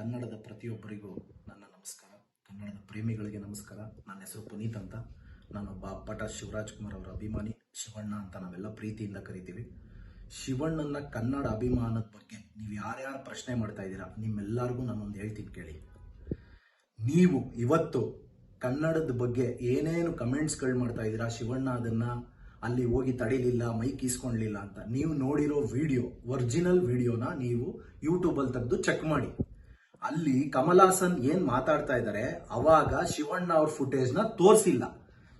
ಕನ್ನಡದ ಪ್ರತಿಯೊಬ್ಬರಿಗೂ ನನ್ನ ನಮಸ್ಕಾರ. ಕನ್ನಡದ ಪ್ರೇಮಿಗಳಿಗೆ ನಮಸ್ಕಾರ. ನನ್ನ ಹೆಸರು ಪುನೀತ್ ಅಂತ. ನಾನೊಬ್ಬ ಪಟ ಶಿವರಾಜ್ ಕುಮಾರ್ ಅವರ ಅಭಿಮಾನಿ. ಶಿವಣ್ಣ ಅಂತ ನಾವೆಲ್ಲ ಪ್ರೀತಿಯಿಂದ ಕರಿತೀವಿ. ಶಿವಣ್ಣನ ಕನ್ನಡ ಅಭಿಮಾನದ ಬಗ್ಗೆ ನೀವು ಯಾರ್ಯಾರು ಪ್ರಶ್ನೆ ಮಾಡ್ತಾ ಇದ್ದೀರಾ, ನಿಮ್ಮೆಲ್ಲರಿಗೂ ನಾನೊಂದು ಹೇಳ್ತೀನಿ ಕೇಳಿ. ನೀವು ಇವತ್ತು ಕನ್ನಡದ ಬಗ್ಗೆ ಏನೇನು ಕಮೆಂಟ್ಸ್ಗಳು ಮಾಡ್ತಾ ಇದ್ದೀರಾ, ಶಿವಣ್ಣ ಅದನ್ನು ಅಲ್ಲಿ ಹೋಗಿ ತಡೀಲಿಲ್ಲ, ಮೈಕ್ ಈಸ್ಕೊಂಡ್ಲಿಲ್ಲ ಅಂತ. ನೀವು ನೋಡಿರೋ ವಿಡಿಯೋ, ಒರಿಜಿನಲ್ ವಿಡಿಯೋನ ನೀವು ಯೂಟ್ಯೂಬಲ್ಲಿ ತೆಗೆದು ಚೆಕ್ ಮಾಡಿ. ಅಲ್ಲಿ ಕಮಲಾಸನ್ ಏನ್ ಮಾತಾಡ್ತಾ ಇದ್ದಾರೆ ಅವಾಗ ಶಿವಣ್ಣ ಅವ್ರ ಫುಟೇಜ್ನ ತೋರಿಸಿಲ್ಲ.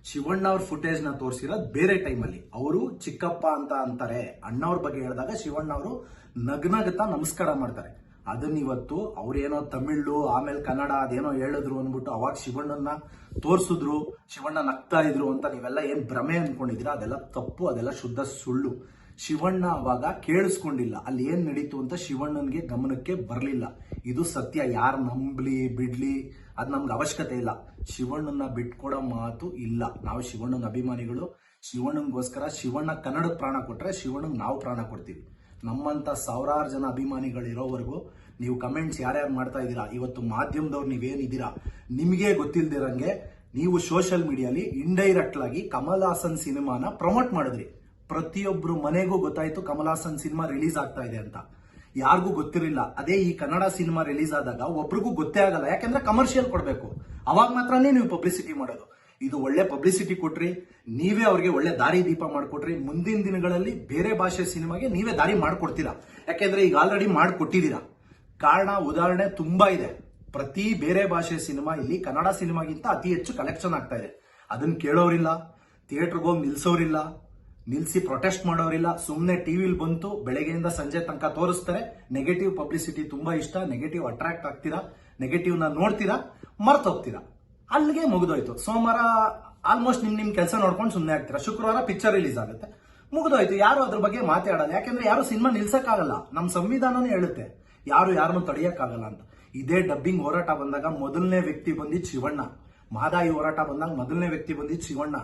ಶಿವಣ್ಣ ಅವ್ರ ಫುಟೇಜ್ನ ತೋರಿಸಿರೋದು ಬೇರೆ ಟೈಮಲ್ಲಿ ಅವರು ಚಿಕ್ಕಪ್ಪ ಅಂತ ಅಂತಾರೆ. ಅಣ್ಣವ್ರ ಬಗ್ಗೆ ಹೇಳಿದಾಗ ಶಿವಣ್ಣ ಅವರು ನಗ್ನಗತ ನಮಸ್ಕಾರ ಮಾಡ್ತಾರೆ. ಅದನ್ನ ಇವತ್ತು ಅವ್ರೇನೋ ತಮಿಳು, ಆಮೇಲೆ ಕನ್ನಡ ಅದೇನೋ ಹೇಳಿದ್ರು ಅಂದ್ಬಿಟ್ಟು ಅವಾಗ ಶಿವಣ್ಣನ ತೋರಿಸಿದ್ರು, ಶಿವಣ್ಣ ನಗ್ತಾ ಇದ್ರು ಅಂತ ನೀವೆಲ್ಲ ಏನ್ ಭ್ರಮೆ ಅನ್ಕೊಂಡಿದ್ದೀರಾ? ಅದೆಲ್ಲ ತಪ್ಪು, ಅದೆಲ್ಲ ಶುದ್ಧ ಸುಳ್ಳು. ಶಿವಣ್ಣ ಅವಾಗ ಕೇಳಿಸ್ಕೊಂಡಿಲ್ಲ. ಅಲ್ಲಿ ಏನ್ ನಡೀತು ಅಂತ ಶಿವಣ್ಣನ್ಗೆ ಗಮನಕ್ಕೆ ಬರಲಿಲ್ಲ. ಇದು ಸತ್ಯ. ಯಾರು ನಂಬ್ಲಿ, ಬಿಡ್ಲಿ, ಅದ್ ನಮ್ಗೆ ಅವಶ್ಯಕತೆ ಇಲ್ಲ. ಶಿವಣ್ಣನ ಬಿಟ್ಕೊಡೋ ಮಾತು ಇಲ್ಲ. ನಾವು ಶಿವಣ್ಣನ ಅಭಿಮಾನಿಗಳು. ಶಿವಣ್ಣನ್ಗೋಸ್ಕರ ಶಿವಣ್ಣ ಕನ್ನಡದ ಪ್ರಾಣ ಕೊಟ್ರೆ ಶಿವಣ್ಣಂಗ್ ನಾವು ಪ್ರಾಣ ಕೊಡ್ತೀವಿ. ನಮ್ಮಂತ ಸಾವಿರಾರು ಜನ ಅಭಿಮಾನಿಗಳು ಇರೋವರೆಗೂ ನೀವು ಕಮೆಂಟ್ಸ್ ಯಾರ್ಯಾರು ಮಾಡ್ತಾ ಇದ್ದೀರಾ? ಇವತ್ತು ಮಾಧ್ಯಮದವ್ರು ನೀವೇನಿದ್ದೀರಾ? ನಿಮಗೆ ಗೊತ್ತಿಲ್ದಿರಂಗೆ ನೀವು ಸೋಷಿಯಲ್ ಮೀಡಿಯಾಲಿ ಇಂಡೈರೆಕ್ಟ್ ಆಗಿ ಕಮಲ್ ಹಾಸನ್ ಸಿನಿಮಾನ ಪ್ರಮೋಟ್ ಮಾಡಿದ್ರಿ. ಪ್ರತಿಯೊಬ್ರು ಮನೆಗೂ ಗೊತ್ತಾಯ್ತು ಕಮಲಾಸನ್ ಸಿನಿಮಾ ರಿಲೀಸ್ ಆಗ್ತಾ ಇದೆ ಅಂತ. ಯಾರಿಗೂ ಗೊತ್ತಿರಲಿಲ್ಲ. ಅದೇ ಈ ಕನ್ನಡ ಸಿನಿಮಾ ರಿಲೀಸ್ ಆದಾಗ ಒಬ್ರಿಗೂ ಗೊತ್ತೇ ಆಗಲ್ಲ. ಯಾಕಂದ್ರೆ ಕಮರ್ಷಿಯಲ್ ಕೊಡಬೇಕು. ಅವಾಗ ಮಾತ್ರನೇ ನೀವು ಪಬ್ಲಿಸಿಟಿ ಮಾಡೋದು. ಇದು ಒಳ್ಳೆ ಪಬ್ಲಿಸಿಟಿ ಕೊಟ್ರಿ, ನೀವೇ ಅವ್ರಿಗೆ ಒಳ್ಳೆ ದಾರಿ ದೀಪ ಮಾಡಿಕೊಟ್ರಿ. ಮುಂದಿನ ದಿನಗಳಲ್ಲಿ ಬೇರೆ ಭಾಷೆ ಸಿನಿಮಾಗೆ ನೀವೇ ದಾರಿ ಮಾಡ್ಕೊಡ್ತೀರಾ? ಯಾಕೆಂದ್ರೆ ಈಗ ಆಲ್ರೆಡಿ ಮಾಡ್ಕೊಟ್ಟಿದ್ದೀರಾ. ಕಾರಣ, ಉದಾಹರಣೆ ತುಂಬಾ ಇದೆ. ಪ್ರತಿ ಬೇರೆ ಭಾಷೆ ಸಿನಿಮಾ ಇಲ್ಲಿ ಕನ್ನಡ ಸಿನಿಮಾಗಿಂತ ಅತಿ ಹೆಚ್ಚು ಕಲೆಕ್ಷನ್ ಆಗ್ತಾ ಇದೆ. ಅದನ್ನ ಕೇಳೋರಿಲ್ಲ ಥಿಯೇಟರ್ಗೆ ಹೋಗಿ ನಿಲ್ಸೋರಿಲ್ಲ. ನಿಲ್ಸಿ ಪ್ರೊಟೆಸ್ಟ್ ಮಾಡೋರಿಲ್ಲ. ಸುಮ್ಮನೆ ಟಿವಿಲಿ ಬಂತು, ಬೆಳಗ್ಗೆಯಿಂದ ಸಂಜೆ ತನಕ ತೋರಿಸ್ತಾರೆ. ನೆಗೆಟಿವ್ ಪಬ್ಲಿಸಿಟಿ ತುಂಬಾ ಇಷ್ಟ. ನೆಗೆಟಿವ್ ಅಟ್ರಾಕ್ಟ್ ಆಗ್ತೀರಾ? ನ ನೋಡ್ತೀರಾ? ಮರ್ತೋಗ್ತೀರಾ ಅಲ್ಲಿಗೆ ಮುಗಿದೋಯ್ತು. ಸೋಮವಾರ ಆಲ್ಮೋಸ್ಟ್ ನಿಮ್ ನಿಮ್ ಕೆಲಸ ನೋಡ್ಕೊಂಡು ಸುಮ್ಮನೆ ಆಗ್ತೀರಾ? ಶುಕ್ರವಾರ ಪಿಕ್ಚರ್ ರಿಲೀಸ್ ಆಗುತ್ತೆ. ಮುಗಿದೋಯ್ತು. ಯಾರು ಅದ್ರ ಬಗ್ಗೆ ಮಾತಾಡಲ್ಲ. ಯಾಕೆಂದ್ರೆ ಯಾರು ಸಿನಿಮಾ ನಿಲ್ಸಕ್ಕಾಗಲ್ಲ. ನಮ್ಮ ಸಂವಿಧಾನನೇ ಹೇಳುತ್ತೆ, ಯಾರು ಯಾರನ್ನು ತಡೆಯಕ್ಕಾಗಲ್ಲ ಅಂತ. ಇದೇ ಡಬ್ಬಿಂಗ್ ಹೋರಾಟ ಬಂದಾಗ ಮೊದಲನೇ ವ್ಯಕ್ತಿ ಬಂದಿದ್ದು ಶಿವಣ್ಣ. ಮಾದಾಯಿ ಹೋರಾಟ ಬಂದಾಗ ಮೊದಲನೇ ವ್ಯಕ್ತಿ ಬಂದಿದ್ದು ಶಿವಣ್ಣ.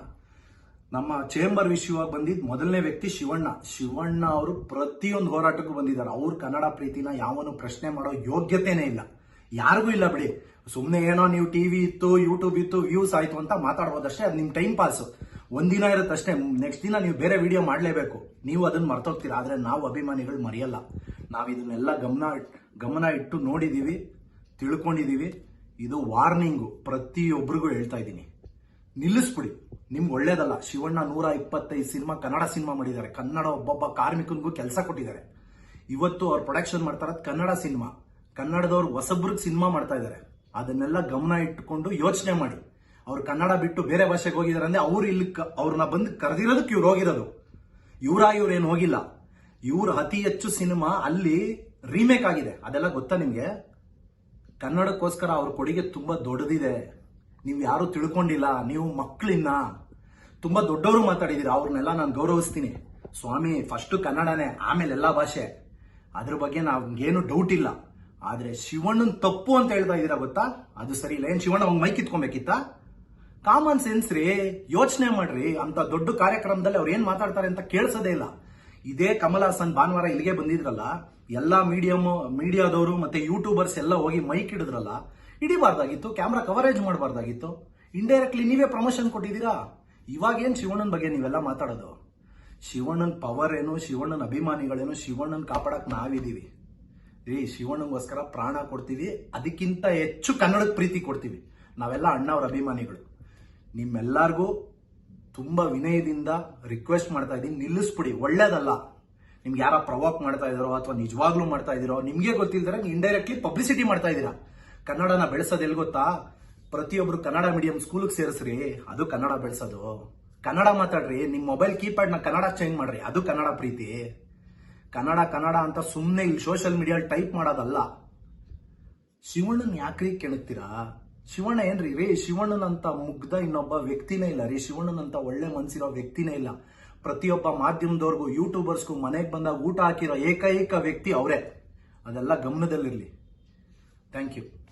ನಮ್ಮ ಚೇಂಬರ್ ವಿಷಯವಾಗಿ ಬಂದಿದ್ದ ಮೊದಲನೇ ವ್ಯಕ್ತಿ ಶಿವಣ್ಣ. ಶಿವಣ್ಣ ಅವರು ಪ್ರತಿಯೊಂದು ಹೋರಾಟಕ್ಕೂ ಬಂದಿದ್ದಾರೆ. ಅವ್ರ ಕನ್ನಡ ಪ್ರೀತಿನ ಯಾವನು ಪ್ರಶ್ನೆ ಮಾಡೋ ಯೋಗ್ಯತೆನೇ ಇಲ್ಲ. ಯಾರಿಗೂ ಇಲ್ಲ ಬಿಡಿ. ಸುಮ್ಮನೆ ಏನೋ ನೀವು ಟಿವಿ ಇತ್ತು ಯೂಟ್ಯೂಬ್ ಇತ್ತು ವ್ಯೂಸ್ ಆಯ್ತು ಅಂತ ಮಾತಾಡ್ಬೋದಷ್ಟೇ, ಅದು ನಿಮ್ಮ ಟೈಮ್ ಪಾಸ್ ಒಂದಿನ ಇರುತ್ತಷ್ಟೇ ನೆಕ್ಸ್ಟ್ ದಿನ ನೀವು ಬೇರೆ ವಿಡಿಯೋ ಮಾಡಲೇಬೇಕು. ನೀವು ಅದನ್ನ ಮರ್ತೋಗ್ತೀರಾ. ಆದರೆ ನಾವು ಅಭಿಮಾನಿಗಳು ಮರೆಯಲ್ಲ. ನಾವು ಇದನ್ನೆಲ್ಲ ಗಮನ ಗಮನ ಇಟ್ಟು ನೋಡಿದೀವಿ, ತಿಳ್ಕೊಂಡಿದೀವಿ. ಇದು ವಾರ್ನಿಂಗು ಪ್ರತಿಯೊಬ್ಬರಿಗೂ ಹೇಳ್ತಾ ಇದ್ದೀನಿ. ನಿಲ್ಲಿಸ್ಬಿಡಿ. ನಿಮ್ಗೆ ಒಳ್ಳೇದಲ್ಲ. ಶಿವಣ್ಣ ನೂರ ಇಪ್ಪತ್ತೈದು ಸಿನಿಮಾ ಕನ್ನಡ ಸಿನಿಮಾ ಮಾಡಿದ್ದಾರೆ. ಕನ್ನಡ ಒಬ್ಬೊಬ್ಬ ಕಾರ್ಮಿಕನಿಗೂ ಕೆಲಸ ಕೊಟ್ಟಿದ್ದಾರೆ. ಇವತ್ತು ಅವ್ರು ಪ್ರೊಡಕ್ಷನ್ ಮಾಡ್ತಾ ಕನ್ನಡ ಸಿನಿಮಾ. ಕನ್ನಡದವ್ರು ಹೊಸಬ್ರಿಗೆ ಸಿನಿಮಾ ಮಾಡ್ತಾ ಇದ್ದಾರೆ. ಅದನ್ನೆಲ್ಲ ಗಮನ ಇಟ್ಕೊಂಡು ಯೋಚನೆ ಮಾಡಿ. ಅವ್ರು ಕನ್ನಡ ಬಿಟ್ಟು ಬೇರೆ ಭಾಷೆಗೆ ಹೋಗಿದ್ದಾರೆ ಅಂದ್ರೆ ಅವ್ರು ಇಲ್ಲಿ ಅವ್ರನ್ನ ಬಂದು ಕರೆದಿರೋದಕ್ಕೆ ಇವ್ರು ಹೋಗಿರೋದು. ಇವರ ಇವ್ರೇನು ಹೋಗಿಲ್ಲ. ಇವ್ರ ಅತಿ ಹೆಚ್ಚು ಸಿನಿಮಾ ಅಲ್ಲಿ ರೀಮೇಕ್ ಆಗಿದೆ. ಅದೆಲ್ಲ ಗೊತ್ತಾ ನಿಮಗೆ? ಕನ್ನಡಕ್ಕೋಸ್ಕರ ಅವ್ರ ಕೊಡುಗೆ ತುಂಬಾ ದೊಡ್ಡದಿದೆ. ನೀವು ಯಾರು ತಿಳ್ಕೊಂಡಿಲ್ಲ, ನೀವು ಮಕ್ಕಳಿನ್ನ ತುಂಬಾ ದೊಡ್ಡವರು ಮಾತಾಡಿದೀರ ಅವ್ರನ್ನೆಲ್ಲ ನಾನು ಗೌರವಿಸ್ತೀನಿ. ಸ್ವಾಮಿ ಫಸ್ಟ್ ಕನ್ನಡನೇ, ಆಮೇಲೆ ಎಲ್ಲಾ ಭಾಷೆ. ಅದ್ರ ಬಗ್ಗೆ ಏನು ಡೌಟ್ ಇಲ್ಲ. ಆದ್ರೆ ಶಿವಣ್ಣನ್ ತಪ್ಪು ಅಂತ ಹೇಳ್ತಾ ಇದೀರಾ ಗೊತ್ತಾ? ಅದು ಸರಿ ಇಲ್ಲ. ಏನ್ ಶಿವಣ್ಣ ಒಂದ್ ಮೈಕ್ ಇತ್ಕೊಬೇಕಿತ್ತ? ಕಾಮನ್ ಸೆನ್ಸ್ ರೀ, ಯೋಚನೆ ಮಾಡ್ರಿ. ಅಂತ ದೊಡ್ಡ ಕಾರ್ಯಕ್ರಮದಲ್ಲಿ ಅವ್ರು ಏನ್ ಮಾತಾಡ್ತಾರೆ ಅಂತ ಕೇಳಿಸೋದೇ ಇಲ್ಲ. ಇದೇ ಕಮಲ್ ಹಾಸನ್ ಭಾನುವಾರ ಇಲ್ಲಿಗೆ ಬಂದಿದ್ರಲ್ಲ, ಎಲ್ಲಾ ಮೀಡಿಯಂ ಮೀಡಿಯಾದವರು ಮತ್ತೆ ಯೂಟ್ಯೂಬರ್ಸ್ ಎಲ್ಲ ಹೋಗಿ ಮೈಕ್ ಹಿಡಿದ್ರಲ್ಲ ಹಿಡಿಬಾರ್ದಾಗಿತ್ತು ಕ್ಯಾಮ್ರಾ ಕವರೇಜ್ ಮಾಡಬಾರ್ದಾಗಿತ್ತು. ಇಂಡೈರೆಕ್ಟ್ಲಿ ನೀವೇ ಪ್ರಮೋಷನ್ ಕೊಟ್ಟಿದ್ದೀರಾ? ಇವಾಗ ಏನ್ ಶಿವಣ್ಣನ ಬಗ್ಗೆ ನೀವೆಲ್ಲ ಮಾತಾಡೋದು? ಶಿವಣ್ಣನ ಪವರ್ ಏನು, ಶಿವಣ್ಣನ ಅಭಿಮಾನಿಗಳೇನು, ಶಿವಣ್ಣನ ಕಾಪಾಡಕ್ ನಾವಿದ್ದೀವಿ. ರೀ ಶಿವಣ್ಣಗೋಸ್ಕರ ಪ್ರಾಣ ಕೊಡ್ತೀವಿ, ಅದಕ್ಕಿಂತ ಹೆಚ್ಚು ಕನ್ನಡದ ಪ್ರೀತಿ ಕೊಡ್ತೀವಿ. ನಾವೆಲ್ಲ ಅಣ್ಣವ್ರ ಅಭಿಮಾನಿಗಳು. ನಿಮ್ಮೆಲ್ಲರಿಗೂ ತುಂಬ ವಿನಯದಿಂದ ರಿಕ್ವೆಸ್ಟ್ ಮಾಡ್ತಾ ಇದ್ದೀನಿ, ನಿಲ್ಲಿಸ್ಬಿಡಿ, ಒಳ್ಳೇದಲ್ಲ. ನಿಮ್ಗೆ ಯಾರ ಪ್ರವೋಕ್ ಮಾಡ್ತಾ ಇದ್ದಾರೋ ಅಥವಾ ನಿಜವಾಗ್ಲೂ ಮಾಡ್ತಾ ಇದ್ದೀರೋ, ನಿಮ್ಗೆ ಗೊತ್ತಿಲ್ದರೆ ಇಂಡೈರೆಕ್ಟ್ಲಿ ಪಬ್ಲಿಸಿಟಿ ಮಾಡ್ತಾ ಇದ್ದೀರಾ. ಕನ್ನಡನ ಬೆಳೆಸೋದು ಎಲ್ಲಿ ಗೊತ್ತಾ? ಪ್ರತಿಯೊಬ್ರು ಕನ್ನಡ ಮೀಡಿಯಂ ಸ್ಕೂಲ್ಗೆ ಸೇರಿಸ್ರಿ, ಅದು ಕನ್ನಡ ಬೆಳೆಸೋದು. ಕನ್ನಡ ಮಾತಾಡ್ರಿ ನಿಮ್ಮ ಮೊಬೈಲ್ ಕೀಪ್ಯಾಡ್ನ ಕನ್ನಡ ಚೇಂಜ್ ಮಾಡ್ರಿ, ಅದು ಕನ್ನಡ ಪ್ರೀತಿ. ಕನ್ನಡ ಕನ್ನಡ ಅಂತ ಸುಮ್ಮನೆ ಇಲ್ಲಿ ಸೋಷಿಯಲ್ ಮೀಡಿಯಲ್ಲಿ ಟೈಪ್ ಮಾಡೋದಲ್ಲ. ಶಿವಣ್ಣನ ಯಾಕ್ರಿ ಕೆಣಕ್ತೀರಾ ಶಿವಣ್ಣ ಏನ್ರಿ? ರೀ, ಶಿವಣ್ಣನಂತ ಮುಗ್ಧ ಇನ್ನೊಬ್ಬ ವ್ಯಕ್ತಿನೇ ಇಲ್ಲ. ರೀ, ಶಿವಣ್ಣನಂತ ಒಳ್ಳೆ ಮನ್ಸಿರೋ ವ್ಯಕ್ತಿನೇ ಇಲ್ಲ. ಪ್ರತಿಯೊಬ್ಬ ಮಾಧ್ಯಮದವ್ರಿಗೂ ಯೂಟ್ಯೂಬರ್ಸ್ಗೂ ಮನೆಗೆ ಬಂದಾಗ ಊಟ ಹಾಕಿರೋ ಏಕೈಕ ವ್ಯಕ್ತಿ ಅವರೇ. ಅದೆಲ್ಲ ಗಮನದಲ್ಲಿರಲಿ. Thank you